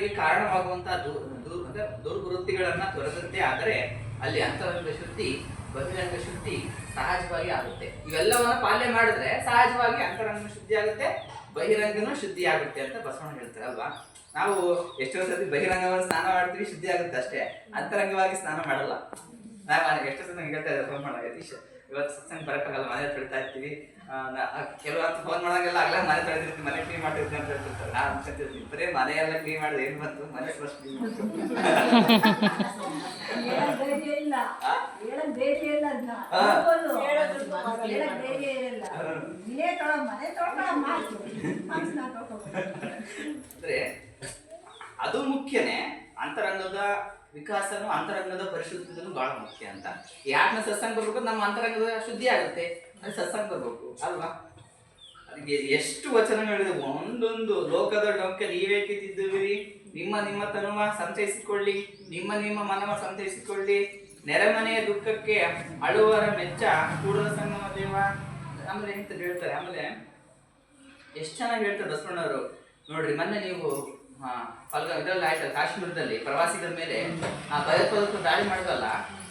ಕಾರಣವಾಗುವಂತಹ ದುರ್ವೃತ್ತಿಗಳನ್ನ ತೊರೆದಂತೆ ಆದರೆ ಅಲ್ಲಿ ಅಂತರಂಗ ಶುದ್ಧಿ ಬಹಿರಂಗ ಶುದ್ಧಿ ಸಹಜವಾಗಿ ಆಗುತ್ತೆ. ಇವೆಲ್ಲವನ್ನ ಪಾಲನೆ ಮಾಡಿದ್ರೆ ಸಹಜವಾಗಿ ಅಂತರಂಗ ಶುದ್ಧಿ ಆಗುತ್ತೆ ಬಹಿರಂಗನೂ ಶುದ್ಧಿ ಆಗುತ್ತೆ ಅಂತ ಬಸವಣ್ಣ ಹೇಳ್ತಾರೆ ಅಲ್ವಾ? ನಾವು ಎಷ್ಟೋ ಸತಿ ಬಹಿರಂಗವಾಗಿ ಸ್ನಾನ ಮಾಡ್ತೀವಿ ಶುದ್ಧಿ ಆಗುತ್ತೆ ಅಷ್ಟೇ. ಅಂತರಂಗವಾಗಿ ಸ್ನಾನ ಮಾಡಲ್ಲ. ನಾವು ಎಷ್ಟೋ ಸತಿ ಹೇಳ್ತಾ ಇದ್ದಾರೆ ಫೋನ್ ಮಾಡೋ ಯತೀಶ್. ಇವತ್ತು ಸತ್ಸಂಗ ಬರಕ್ಕಾಗಲ್ಲ ಮನೆ ಹೇಳ್ತಾ ಇರ್ತೀವಿ. ಆ, ಆ, ಕೆಲವು ಫೋನ್ ಮಾಡಂಗೆಲ್ಲ ಆಗಲ್ಲ ಮನೆ ತೊಳೆದಿರ್ತೀನಿ ಮನೆ ಕ್ಲೀನ್ ಮಾಡಿರ್ತೀನಿ ಅಂತ ಹೇಳ್ತಿರ್ತಾರೆ. ನಾನು ಅನ್ಕೊಂತಿರ್ತೀನಿ ಬರೀ ಮನೆಯೆಲ್ಲ ಕ್ಲೀನ್ ಮಾಡಿದ್ರೆ ಏನು ಬಂತು? ಮನೆ ಫಸ್ಟ್ ಕ್ಲೀನ್. ಅಂದ್ರೆ ಅದು ಮುಖ್ಯನೇ. ಅಂತರಂಗದ ವಿಕಾಸನು ಅಂತರಂಗದ ಪರಿಶುದ್ಧನೂ ಬಹಳ ಮುಖ್ಯ ಅಂತ. ಯಾಕೆ ಸತ್ಸಂಗ ಬರ್ಬೇಕು ನಮ್ಮ ಅಂತರಂಗದ ಶುದ್ಧಿ ಆಗುತ್ತೆ. ಅದು ಅಲ್ವಾ? ಅದಕ್ಕೆ ಎಷ್ಟು ವಚನಗಳಿದೆ ಒಂದೊಂದು ಲೋಕದ ಡೊಂಕೆ ನೀವೇ ಕಿತ್ತಿದ್ದೀರಿ ನಿಮ್ಮ ನಿಮ್ಮ ತನುವ ಸಂತೈಸಿಕೊಳ್ಳಿ, ನಿಮ್ಮ ನಿಮ್ಮ ಮನವ ಸಂತೈಸಿಕೊಳ್ಳಿ. ನೆರೆಮನೆಯ ದುಃಖಕ್ಕೆ ಅಳುವರ ಮೆಚ್ಚ ಕೂಡ ಸಂಗಮ ದೇವ. ಆಮೇಲೆ ಎಂತ ಹೇಳ್ತಾರೆ, ಆಮೇಲೆ ಎಷ್ಟು ಚೆನ್ನಾಗಿ ಹೇಳ್ತಾರೆ ಬಸವಣ್ಣವರು ನೋಡ್ರಿ, ಮೊನ್ನೆ ನೀವು ಫಲ್ಗ ಇದ್ರಲ್ಲಿ ಕಾಶ್ಮೀರದಲ್ಲಿ ಪ್ರವಾಸಿಗರ ಮೇಲೆ, ಆ ಭಯೋತ್ಪಾದಕರು ದಾಳಿ ಮಾಡಿದ್ರಲ್ಲ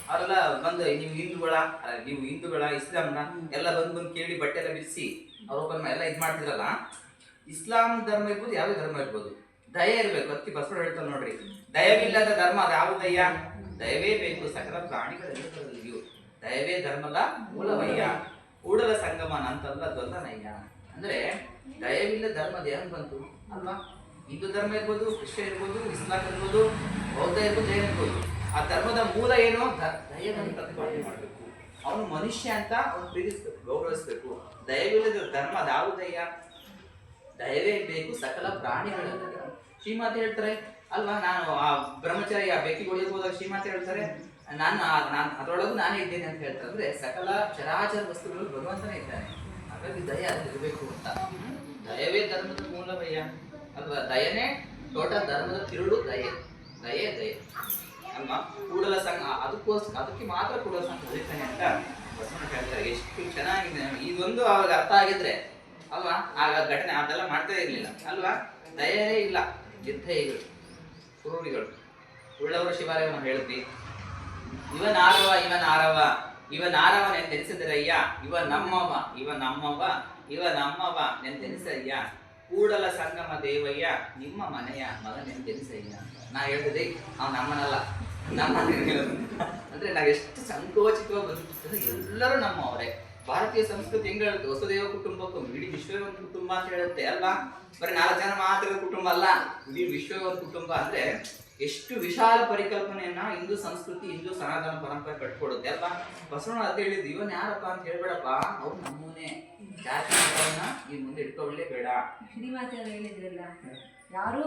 ಅವರೆಲ್ಲ ಬಂದು ನೀವು ಹಿಂದೂಗಳ ನೀವು ಹಿಂದೂಗಳ ಇಸ್ಲಾಂನ ಎಲ್ಲ ಬಂದು ಬಂದು ಕೇಳಿ ಬಟ್ಟೆ ಎಲ್ಲ ಬಿಡಿಸಿ ಅವ್ರೊಬ್ಬರನ್ನ ಎಲ್ಲ ಇದು ಮಾಡ್ತಿರಲ್ಲ ಇಸ್ಲಾಂ ಧರ್ಮ ಇರ್ಬೋದು ಯಾವುದೇ ಧರ್ಮ ಇರ್ಬೋದು ದಯ ಇರಬೇಕು ಅತ್ತಿ ಬಸವಣ್ಣ ಹೇಳ್ತಾರೆ ನೋಡ್ರಿ ದಯವಿಲ್ಲದ ಧರ್ಮ ಅದು ಯಾವುದಯ್ಯ ದಯವೇ ಬೇಕು ಸಕಲ ಪ್ರಾಣಿಗಳೆಲ್ಲದರಲ್ಲಿಯೂ ದಯವೇ ಧರ್ಮದ ಮೂಲವಯ್ಯ ಕೂಡಲ ಸಂಗಮ ನಂತಲ್ಲ ದ್ವಂದ್ವನಯ್ಯ. ಅಂದ್ರೆ ದಯವಿಲ್ಲ ಧರ್ಮದ ಹೆಂಗ್ ಬಂತು ಅಲ್ವಾ? ಹಿಂದೂ ಧರ್ಮ ಇರ್ಬೋದು ಕ್ರಿಶ್ಚಿಯನ್ ಇರ್ಬೋದು ಇಸ್ಲಾಂ ಇರ್ಬೋದು ಬೌದ್ಧ ಇರ್ಬೋದು ಜೈನ ಇರ್ಬೋದು. ಆ ಧರ್ಮದ ಮೂಲ ಏನು? ದಯವನ್ನು ಪ್ರತಿಪಾದನೆ ಮಾಡಬೇಕು. ಅವನು ಮನುಷ್ಯ ಅಂತ ಅವನು ಪ್ರೀತಿಸ್ಬೇಕು, ಗೌರವಿಸ್ಬೇಕು. ದಯವಿಲ್ಲದ ಧರ್ಮ ಯಾವ ದಯ ದಯವೇ ಬೇಕು, ಸಕಲ ಪ್ರಾಣಿಗಳ ಶ್ರೀಮಾತೆ ಹೇಳ್ತಾರೆ, ಅಲ್ವಾ, ನಾನು ಆ ಬ್ರಹ್ಮಚಾರಿ, ಆ ಬೆಕ್ಕಿಗೆ ಹೊಡೆಯಬಹುದಾಗ ಹೋದಾಗ ಶ್ರೀಮಾತೆ ಹೇಳ್ತಾರೆ, ನಾನು ನಾನು ಅದರೊಳಗೂ ನಾನೇ ಇದ್ದೇನೆ ಅಂತ ಹೇಳ್ತಾರೆ. ಸಕಲ ಚರಾಚರ ವಸ್ತುಗಳು ಭಗವಂತನೇ ಇದ್ದಾನೆ. ಹಾಗಾಗಿ ದಯ ಇರಬೇಕು ಅಂತ. ದಯವೇ ಧರ್ಮದ ಮೂಲವಯ್ಯ ಅಲ್ವಾ, ದಯನೇ ದೊಡ್ಡ ಧರ್ಮದ ತಿರುಳು, ದಯೆ. ದಯೆ ದಯೆ. ಅಲ್ವಾ? ಕೂಡಲ ಸಂಘ. ಅದಕ್ಕೋಸ್ಕರ, ಅದಕ್ಕೆ ಮಾತ್ರ ಕೂಡಲ ಸಂಘ ಉಳಿತಾನೆ ಅಂತ ಬಸವಣ್ಣ ಹೇಳ್ತಾರೆ. ಎಷ್ಟು ಚೆನ್ನಾಗಿದೆ ಇದೊಂದು ಅವಾಗ ಅರ್ಥ ಆಗಿದ್ರೆ, ಅಲ್ವಾ? ಆಗ ಘಟನೆ ಅದೆಲ್ಲ ಮಾಡ್ತಾ ಇರಲಿಲ್ಲ, ಅಲ್ವಾ? ದಯನೇ ಇಲ್ಲ. ನಿರ್ದಯಿಗಳು ಕ್ರೂರಿಗಳು ಉಳ್ಳವರು ನಾವು ಹೇಳಿದ್ವಿ ಇವನ್ ಆರವ ಇವನ್ ಆರವ ಇವನ್ ಆರವ ನೆನೆಸಿದರಯ್ಯ ಇವ ನಮ್ಮವ ಇವ ನಮ್ಮವ ಇವ ನಮ್ಮವ ನೆನೆಸಯ್ಯ ಕೂಡಲ ಸಂಗಮ ದೇವಯ್ಯ, ನಿಮ್ಮ ಮನೆಯ ಮಗನೆಂದೆನಿಸಯ್ಯ ನಾ ಹೇಳಿದೆ ಅವ್ ನಮ್ಮನಲ್ಲ. ನಮ್ಮ ಅಂದ್ರೆ ನಾವು ಎಷ್ಟು ಸಂಕೋಚಿತವಾಗಿ ಬಂದಿರ್ತದೆ ಎಲ್ಲರೂ ನಮ್ಮವರೇ ಭಾರತೀಯ ಸಂಸ್ಕೃತಿ ಹೆಂಗ್ ಹೇಳುತ್ತೆ? ವಸುದೇವ ಕುಟುಂಬಕ್ಕೂ ಇಡೀ ವಿಶ್ವವೇ ಒಂದು ಕುಟುಂಬ ಅಂತ ಹೇಳುತ್ತೆ ಅಲ್ವಾ? ಬರೀ ನಾಲ್ಕು ಜನ ಮಾತ್ರ ಕುಟುಂಬ ಅಲ್ಲ, ಇಡೀ ವಿಶ್ವವೇ ಒಂದು ಕುಟುಂಬ ಅಂದ್ರೆ ಎಷ್ಟು ವಿಶಾಲ ಪರಿಕಲ್ಪನೆಯನ್ನ ಹಿಂದೂ ಸಂಸ್ಕೃತಿ, ಹಿಂದೂ ಸನಾತನ ಪರಂಪರೆ ಕಟ್ಕೊಡುತ್ತೆ ಅಲ್ವಾ? ಬಸವಣ್ಣ ಅಂತ ಹೇಳಿದ್ದು, ಇವನ್ ಯಾರಪ್ಪ? ಅಂತ ಹೇಳ್ಬೇಡಪ್ಪ. ಅವ್ರು ನಮ್ಮೂನೇ. ಜಾತಿ ಮತವನ್ನ ಈ ಮುಂದೆ ಇಟ್ಕೊಳ್ಳೇ ಬೇಡ. ಅವ್ರು ಹೇಳಿದ್ರಲ್ಲ ಯಾರು